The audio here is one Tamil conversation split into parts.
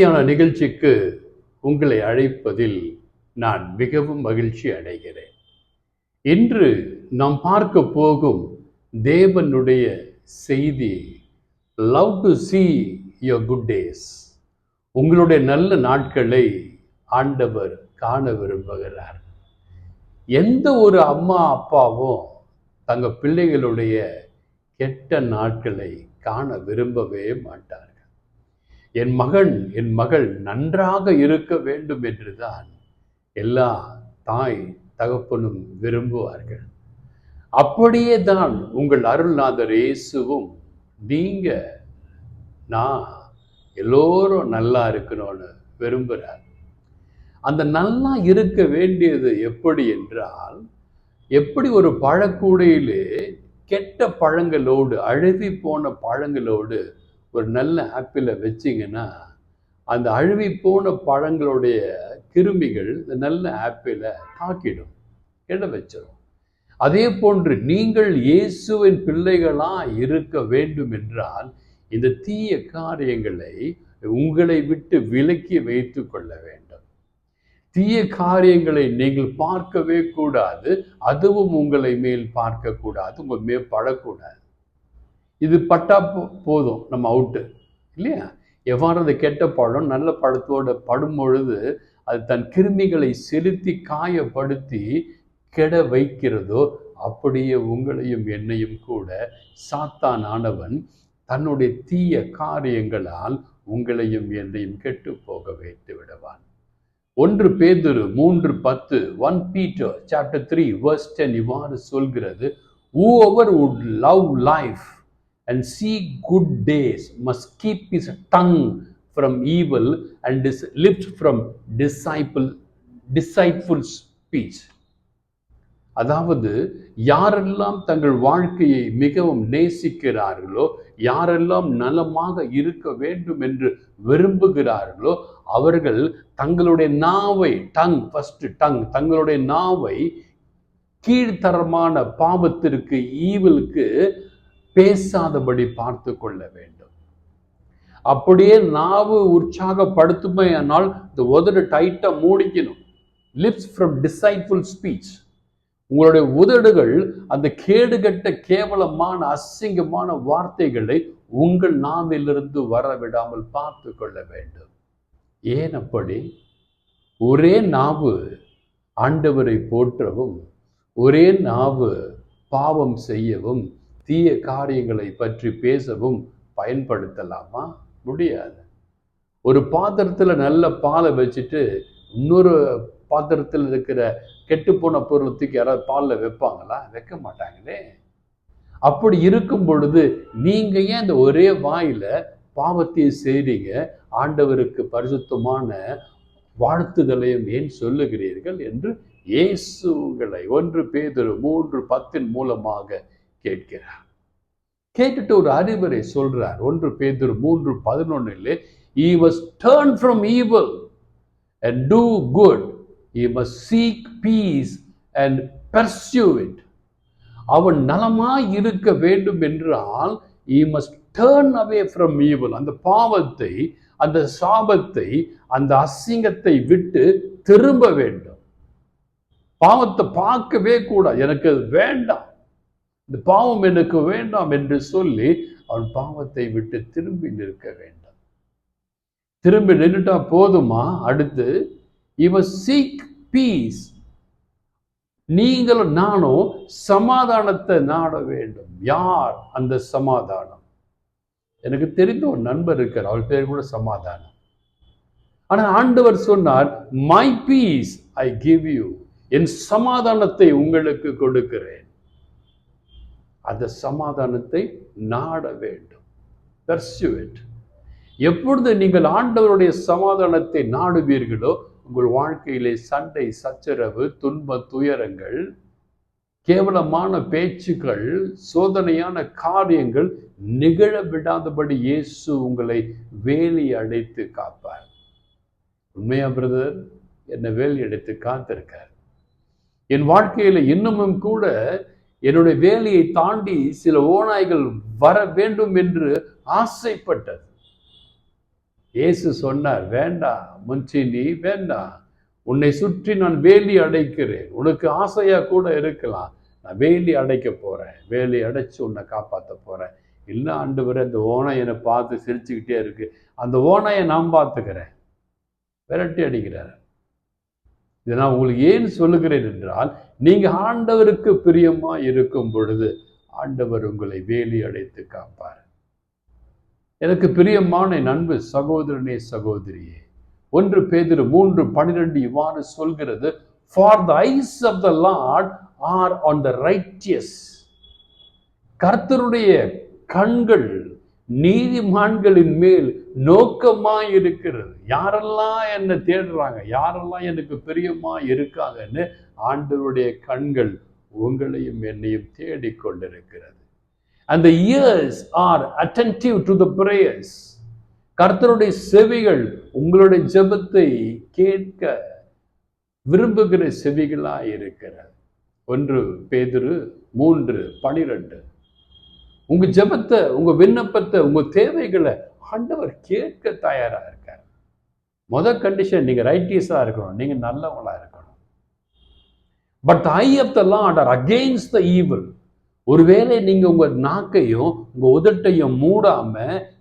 தியான நிகழ்ச்சிக்கு உங்களை அழைப்பதில் நான் மிகவும் மகிழ்ச்சி அடைகிறேன். இன்று நாம் பார்க்க போகும் தேவனுடைய செய்தி love to see your good days உங்களுடைய நல்ல நாட்களை ஆண்டவர் காண விரும்புகிறார். எந்த ஒரு அம்மா அப்பாவும் தங்க பிள்ளைகளுடைய கெட்ட நாட்களை காண விரும்பவே மாட்டார் என் மகன் என் மகள் நன்றாக இருக்க வேண்டும் என்றுதான் எல்லா தாய் தகப்பனும் விரும்புவார்கள். அப்படியே தான் உங்கள் அருள்நாதர் இயேசுவும் நீங்க நான் எல்லோரும் நல்லா இருக்கணும்னு விரும்புகிறார் அந்த நல்லா இருக்க வேண்டியது எப்படி என்றால் எப்படி ஒரு பழக்கூடையிலே கெட்ட பழங்களோடு அழுவி போன பழங்களோடு ஒரு நல்ல ஆப்பிளை வச்சிங்கன்னா அந்த அழுவி போன பழங்களுடைய கிருமிகள் இந்த நல்ல ஆப்பிளை தாக்கிடும் என்ன வச்சிடும் அதே போன்று நீங்கள் இயேசுவின் பிள்ளைகளாக இருக்க வேண்டும் என்றால் இந்த தீய காரியங்களை உங்களை விட்டு விலக்கி வைத்து கொள்ள வேண்டும். தீய காரியங்களை நீங்கள் பார்க்கவே கூடாது அதுவும் உங்களை மேல் பார்க்கக்கூடாது உங்கள் மேல் படக்கூடாது. இது பட்டா போதும் நம்ம அவுட்டு இல்லையா? எவ்வாறு அந்த கெட்ட பழம் நல்ல பழத்தோட படும் பொழுது அது தன் கிருமிகளை செலுத்தி காயப்படுத்தி கெட வைக்கிறதோ அப்படியே உங்களையும் என்னையும் கூட சாத்தான் ஆனவன் தன்னுடைய தீய காரியங்களால் உங்களையும் என்னையும் கெட்டு போக வைத்து விடுவான். ஒன்று பேதுரு மூன்று பத்து one Peter chapter three verse இவ்வாறு சொல்கிறது whoever would love life and see good days must keep his tongue from evil and his lips from disciple deceitful speech. அதாவது யாரெல்லாம் தங்கள் வாழ்க்கையை மிகவும் நேசிக்கிறார்களோ யாரெல்லாம் நலமாக இருக்க வேண்டும் என்று விரும்புகிறார்களோ அவர்கள் தங்களுடைய நாவை டங் ஃபர்ஸ்ட் டங் தங்களுடைய நாவை கீழ்த்தரமான பாவத்திற்கு ஈவிலுக்கு பேசாதபடி பார்த்து கொள்ள வேண்டும். அப்படியே நாவு உற்சாகப்படுத்துமே ஆனால் இந்த உதடு டைட்டா மூடிக்கணும். லிப்ஸ் ஃப்ரம் டிசைட்ஃபுல் ஸ்பீச் உங்களுடைய உதடுகள் அந்த கேடுகட்ட கேவலமான அசிங்கமான வார்த்தைகளை உங்கள் நாவிலிருந்து வர விடாமல் பார்த்து கொள்ள வேண்டும். ஏன் அப்படி? ஒரே நாவு ஆண்டவரை போற்றவும் ஒரே நாவு பாவம் செய்யவும் தீய காரியங்களை பற்றி பேசவும் பயன்படுத்தலாமா? முடியாது. ஒரு பாத்திரத்துல நல்ல பாலை வச்சுட்டு இன்னொரு பாத்திரத்தில் இருக்கிற கெட்டுப்போன பொருளை தூக்கி யாராவது பாலில் வைப்பாங்களா? வைக்க மாட்டாங்களே. அப்படி இருக்கும் பொழுது நீங்க ஏன் இந்த ஒரே வாயில பாவத்தையும் செய்கிறீங்க ஆண்டவருக்கு பரிசுத்தமான வாழ்த்துதலையும் ஏன் சொல்லுகிறீர்கள் என்று இயேசு ஒன்று பேதொரு மூன்று பத்தின் மூலமாக கேட்கிறார். கேட்டுட்டு ஒரு அறிவுரை சொல்றார். ஒன்று பேதுரு மூன்று பதினொன்னில் he must turn from evil and do good he must seek peace and pursue it அவன் நலமாய் இருக்க வேண்டும் என்றால் he must turn away from evil அந்த பாவத்தை அந்த சாபத்தை அந்த அசிங்கத்தை விட்டு திரும்ப வேண்டும். பாவத்தை பார்க்கவே கூடாது. எனக்கு அது வேண்டாம். இந்த பாவம் எனக்கு வேண்டாம் என்று சொல்லி அவன் பாவத்தை விட்டு திரும்பி நிற்க வேண்டும். திரும்பி நின்றுட்டா போதுமா? அடுத்து இவ சீக் பீஸ் நீங்களும் நானும் சமாதானத்தை நாட வேண்டும். யார் அந்த சமாதானம்? எனக்கு தெரிந்த ஒரு நண்பர் இருக்கார் அவள் பேர் கூட சமாதானம். ஆனால் ஆண்டவர் சொன்னார் my peace I give you என் சமாதானத்தை உங்களுக்கு கொடுக்கிறேன். அந்த சமாதானத்தை நாட வேண்டும். Pursue it. எப்பொழுது நீங்கள் ஆண்டவருடைய சமாதானத்தை நாடுவீர்களோ உங்கள் வாழ்க்கையிலே சண்டை சச்சரவு துன்ப துயரங்கள் கேவலமான பேச்சுக்கள் சோதனையான காரியங்கள் நிகழ விடாதபடி இயேசு உங்களை வேலி அடைத்து காப்பார். உண்மையா பிரதர்? என்னை வேலி அடைத்து காத்திருக்கார். என் வாழ்க்கையில் இன்னமும் கூட என்னுடைய வேலையை தாண்டி சில ஓநாய்கள் வர வேண்டும் என்று ஆசைப்பட்டது. இயேசு சொன்னார் வேண்டாம் முன்சி நீ வேண்டாம். உன்னை சுற்றி நான் வேலி அடைக்கிறேன். உனக்கு ஆசையா கூட இருக்கலாம். நான் வேலி அடைக்க போறேன். வேலி அடைச்சு உன்னை காப்பாற்ற போறேன். இல்லை ஆண்டு வரை அந்த ஓனை என்னை பார்த்து சிரிச்சுக்கிட்டே இருக்கு. அந்த ஓனையை நான் பார்த்துக்கிறேன். விரட்டி அடிக்கிறார். இதை நான் உங்களுக்கு ஏன் சொல்லுகிறேன் என்றால் நீங்க ஆண்டவருக்கு பிரியமாக இருக்கும் பொழுது ஆண்டவர் உங்களை வேலி அடைத்து காப்பார். எனக்கு பிரியமான என் சகோதரனே சகோதரியே ஒன்று பேதிரு மூன்று பனிரெண்டு இவ்வாறு சொல்கிறது for the eyes of the lord are on the righteous கர்த்தருடைய கண்கள் நீதிமான்களின் மேல் நோக்கமா இருக்கிறது யாரெல்லாம் என்னை தேடுறாங்க? யாரெல்லாம் எனக்கு பிரியமா இருக்காங்கன்னு ஆண்டவருடைய கண்கள் உங்களையும் என்னையும் தேடிக்கொண்டிருக்கிறது. அந்த ears are attentive to the prayers கர்த்தருடைய செவிகள் உங்களுடைய ஜெபத்தை கேட்க விரும்புகிற செவிகளாக இருக்கிறது ஒன்று பேதுரு மூன்று பனிரெண்டு. உங்க ஜெபத்தை உங்க விண்ணப்பத்தை உங்க தேவைகளை ஆண்டவர் கேட்க தயாராக இருக்கார். முத கண்டிஷன் நீங்க ரைட்டியஸா இருக்கணும். நீங்க நல்லவங்களா இருக்கணும். But eye of the lord are against the evil ஒருவேளை நீங்க உங்க நாக்கையும் உங்க உதட்டையும் மூடாம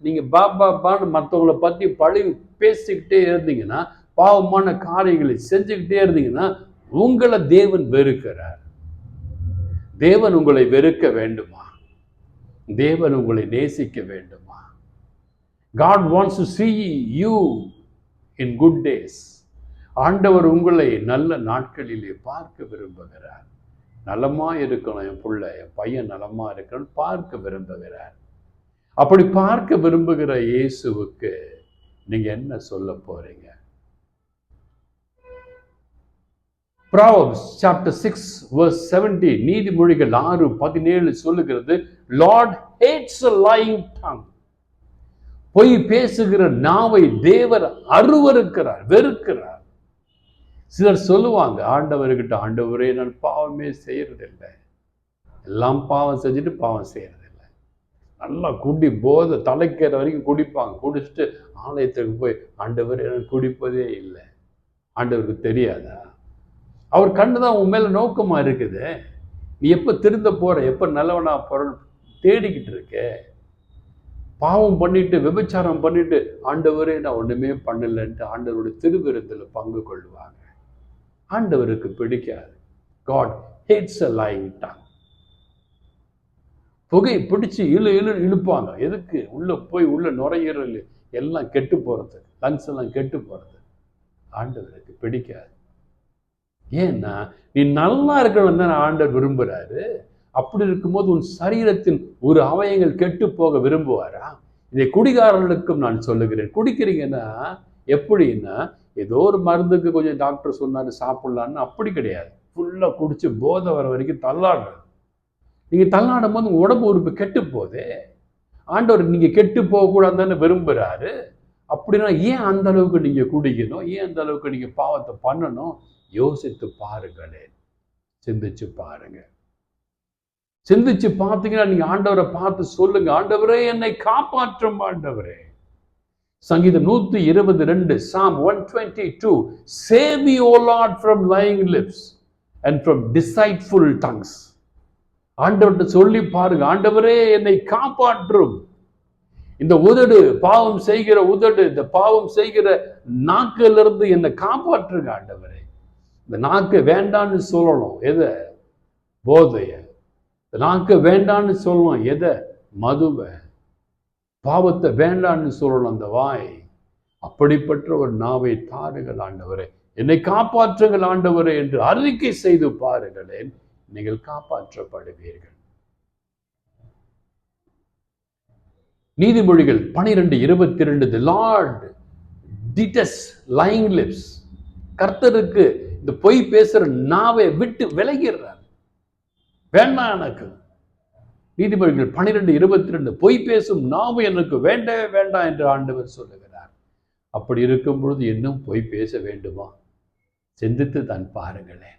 நீங்க பா பா பான்னு மற்றவங்கள பத்தி பழி பேசிக்கிட்டே இருந்தீங்கன்னா பாவமான காரியங்களை செஞ்சுக்கிட்டே இருந்தீங்கன்னா உங்களை தேவன் வெறுக்கிறார். தேவன் உங்களை வெறுக்க வேண்டுமா? தேவன் உங்களை நேசிக்க வேண்டுமா? God wants to see you in good days ஆண்டவர் உங்களை நல்ல நாட்களிலே பார்க்க விரும்புகிறார். நலமாக இருக்கணும் என் பிள்ளை என் பையன் நலமாக இருக்கணும் பார்க்க விரும்புகிறார். அப்படி பார்க்க விரும்புகிற இயேசுவுக்கு நீங்கள் என்ன சொல்ல போகிறீங்க Proverbs chapter six verse seventy நீதிமொழிகள் ஆறு பதினேழு சொல்லுகிறது லார்ட் ஹேட்ஸ் லைங் டங் பொய் பேசுகிற நாவை தேவர் அருவருக்கிறார் வெறுக்கிறார். சிலர் சொல்லுவாங்க ஆண்டவர்கிட்ட ஆண்டவரே நான் பாவமே செய்யறதில்லை. எல்லாம் பாவம் செஞ்சுட்டு பாவம் செய்யறதில்லை. நல்லா குடி போதை தலைக்கிற வரைக்கும் குடிப்பாங்க. குடிச்சிட்டு ஆலயத்துக்கு போய் ஆண்டவரே நான் குடிப்பதே இல்லை. ஆண்டவருக்கு தெரியாதா? அவர் கண்டுதான் உன் மேல நோக்கமா இருக்குது. நீ எப்போ திருந்த போற எப்போ நல்லவனா பொருள் தேடிக்கிட்டு இருக்க பாவம் பண்ணிட்டு விபச்சாரம் பண்ணிட்டு ஆண்டவரே நான் ஒன்றுமே பண்ணலைன்ட்டு ஆண்டவருடைய திருவிருந்தில் பங்கு கொள்வாங்க. ஆண்டவருக்கு பிடிக்காது. காட் ஹேட்ஸ் அ லைங் புகை பிடிச்சி இழு இழு இழுப்பாங்க. எதுக்கு? உள்ள போய் உள்ள நுரையீரல் எல்லாம் கெட்டு போகிறது லங்ஸ் எல்லாம் கெட்டு போகிறது ஆண்டவருக்கு பிடிக்காது. ஏன்னா நீ நல்லா இருக்கணும் தான் ஆண்டவர் விரும்புறாரு. அப்படி இருக்கும்போது உன் சரீரத்தின் ஒரு அவயங்கள் கெட்டு போக விரும்புவாரா? இதை குடிகாரர்களுக்கும் நான் சொல்லுகிறேன். குடிக்கிறீங்கன்னா எப்படின்னா ஏதோ ஒரு மருந்துக்கு கொஞ்சம் டாக்டர் சொன்னாரு சாப்பிட்லான்னு அப்படி கிடையாது. ஃபுல்லாக குடிச்சு போதை வர வரைக்கும் தள்ளாடுறது. நீங்கள் தள்ளாடும் போது உங்கள் உடம்பு உறுப்பு கெட்டு போகுதே. ஆண்டவர் நீங்கள் கெட்டு போகக்கூடாதுன்னு தானே விரும்புகிறாரு அப்படின்னா ஏன் அந்த அளவுக்கு நீங்கள் குடிக்கணும்? ஏன் அந்த அளவுக்கு நீங்கள் பாவத்தை பண்ணணும்? யோசித்து பாருங்களேன். சிந்திச்சு பாருங்கள் சிந்திச்சு பார்த்தீங்கன்னா நீங்க ஆண்டவரை பார்த்து சொல்லுங்க. ஆண்டவரே என்னை காப்பாற்றும் ஆண்டவரே. சங்கீதம் நூத்தி இருபது ரெண்டு Psalm one twenty two save the lord from lying lips and from deceitful tongues ஆண்டவர்கிட்ட சொல்லி பாருங்க. ஆண்டவரே என்னை காப்பாற்றும். இந்த உதடு பாவம் செய்கிற உதடு இந்த பாவம் செய்கிற நாக்கிலிருந்து இருந்து என்னை காப்பாற்றுங்க ஆண்டவரே. இந்த நாக்கு வேண்டான்னு சொல்லணும். எதை? போதைய. நாக்கு வேண்டான்னு சொல்லணும் எதை? மதுவை. பாவத்தை வேண்டான்னு சொல்லணும் அந்த வாய். அப்படிப்பட்ட ஒரு நாவை தாருங்கள் ஆண்டவரே. என்னை காப்பாற்றுங்கள் ஆண்டவரே என்று அறிக்கை செய்து பாருங்களேன். நீங்கள் காப்பாற்றப்படுவீர்கள். நீதிமொழிகள் பனிரெண்டு இருபத்தி ரெண்டு the lord detests lying lips கர்த்தருக்கு இந்த பொய் பேசுற நாவை விட்டு விலகிறார் வேண்டாம் எனக்கு நீதிபதிகள் பனிரெண்டு இருபத்தி ரெண்டு பொய் பேசும் நாமும் எனக்கு வேண்டவே வேண்டாம் என்று ஆண்டவர் சொல்லுகிறார். அப்படி இருக்கும் பொழுது இன்னும் பொய் பேச வேண்டுமா? சிந்தித்து தான் பாருங்களேன்.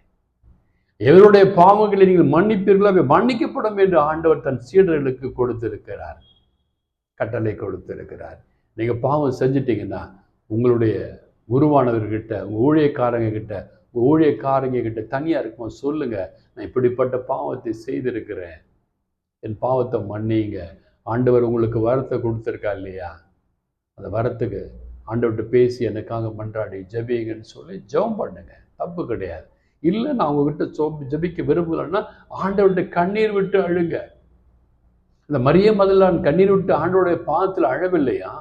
எவருடைய பாவங்களை நீங்கள் மன்னிப்பீர்களோ அவை மன்னிக்கப்படும் என்று ஆண்டவர் தன் சீடர்களுக்கு கொடுத்திருக்கிறார். கட்டளை கொடுத்திருக்கிறார். நீங்கள் பாவம் செஞ்சிட்டீங்கன்னா உங்களுடைய குருவானவர்கிட்ட உங்கள் ஊழியக்காரங்க கிட்ட ஊழியக்காரங்க கிட்ட தனியாக இருக்கும் சொல்லுங்கள் நான் இப்படிப்பட்ட பாவத்தை செய்திருக்கிறேன். என் பாவத்தை மன்னிங்க. ஆண்டவர் உங்களுக்கு வரத்தை கொடுத்துருக்கா இல்லையா? அந்த வரத்துக்கு ஆண்டவர்கிட்ட பேசி எனக்காக மன்றாடி ஜெபிங்கன்னு சொல்லி ஜெபம் பண்ணுங்க. தப்பு கிடையாது. இல்லை நான் உங்ககிட்ட சோ ஜெபிக்க விரும்புகிறேன்னா ஆண்டவர்கிட்ட கண்ணீர் விட்டு அழுங்க. இந்த மரிய மதலான் கண்ணீர் விட்டு ஆண்டவருடைய பாதத்தில் அழவில்லையா?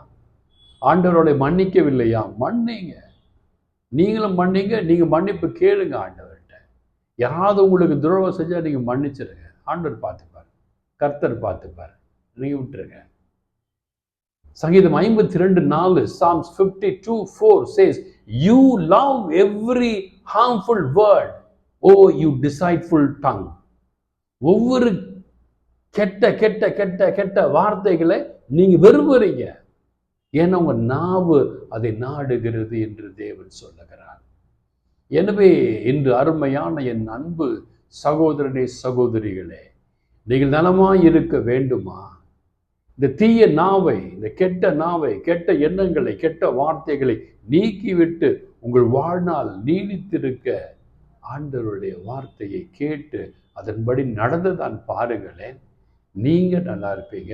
ஆண்டவரோட மன்னிக்கவில்லையா? மன்னிங்க. நீங்களும் மன்னிங்க நீங்கள் மன்னிப்பு கேளுங்க ஆண்டவர்கிட்ட. யாராவது உங்களுக்கு துரோகம் செஞ்சால் நீங்கள் மன்னிச்சிருங்க. ஆண்டவர் பார்த்துப்பார். கர்த்தர் பார்த்துப்பார். நீங்கள் விட்டுருங்க. சங்கீதம் ஐம்பத்தி ரெண்டு நாலு Psalms fifty two four says you love every harmful word O you deceitful tongue ஒவ்வொரு கெட்ட கெட்ட கெட்ட கெட்ட வார்த்தைகளை நீங்கள் விரும்புறீங்க. ஏன்னா உங்கள் நாவு அதை நாடுகிறது என்று தேவன் சொல்லுகிறார். எனவே இன்று அருமையான என் அன்பு சகோதரனே சகோதரிகளே நீங்கள் நலமாய் இருக்க வேண்டுமா? இந்த தீய நாவை இந்த கெட்ட நாவை கெட்ட எண்ணங்களை கெட்ட வார்த்தைகளை நீக்கிவிட்டு உங்கள் வாழ்நாள் நீடித்திருக்க ஆண்டவருடைய வார்த்தையை கேட்டு அதன்படி நடந்ததான் பாருங்களேன். நீங்கள் நல்லா இருப்பீங்க.